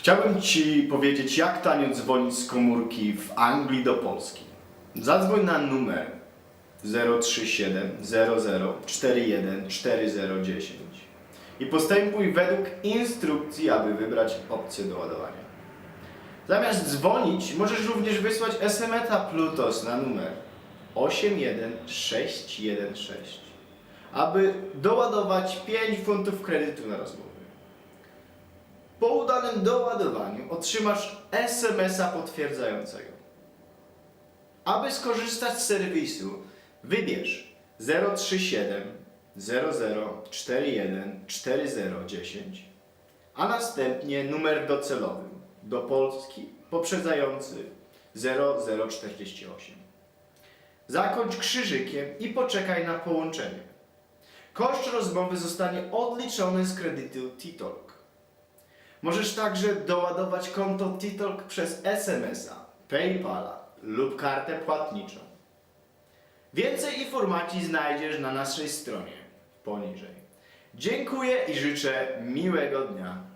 Chciałbym Ci powiedzieć, jak tanio dzwonić z komórki w Anglii do Polski. Zadzwoń na numer 037 00 41 4010 i postępuj według instrukcji, aby wybrać opcję doładowania. Zamiast dzwonić, możesz również wysłać SMS-a Plutos na numer 81616, aby doładować 5 funtów kredytu na rozmowę. Po udanym doładowaniu otrzymasz SMS-a potwierdzającego. Aby skorzystać z serwisu, wybierz 037 00 41 4010, a następnie numer docelowy do Polski poprzedzający 0048. Zakończ krzyżykiem i poczekaj na połączenie. Koszt rozmowy zostanie odliczony z kredytu T-Talk. Możesz także doładować konto T-Talk przez SMS-a, PayPala lub kartę płatniczą. Więcej informacji znajdziesz na naszej stronie poniżej. Dziękuję i życzę miłego dnia.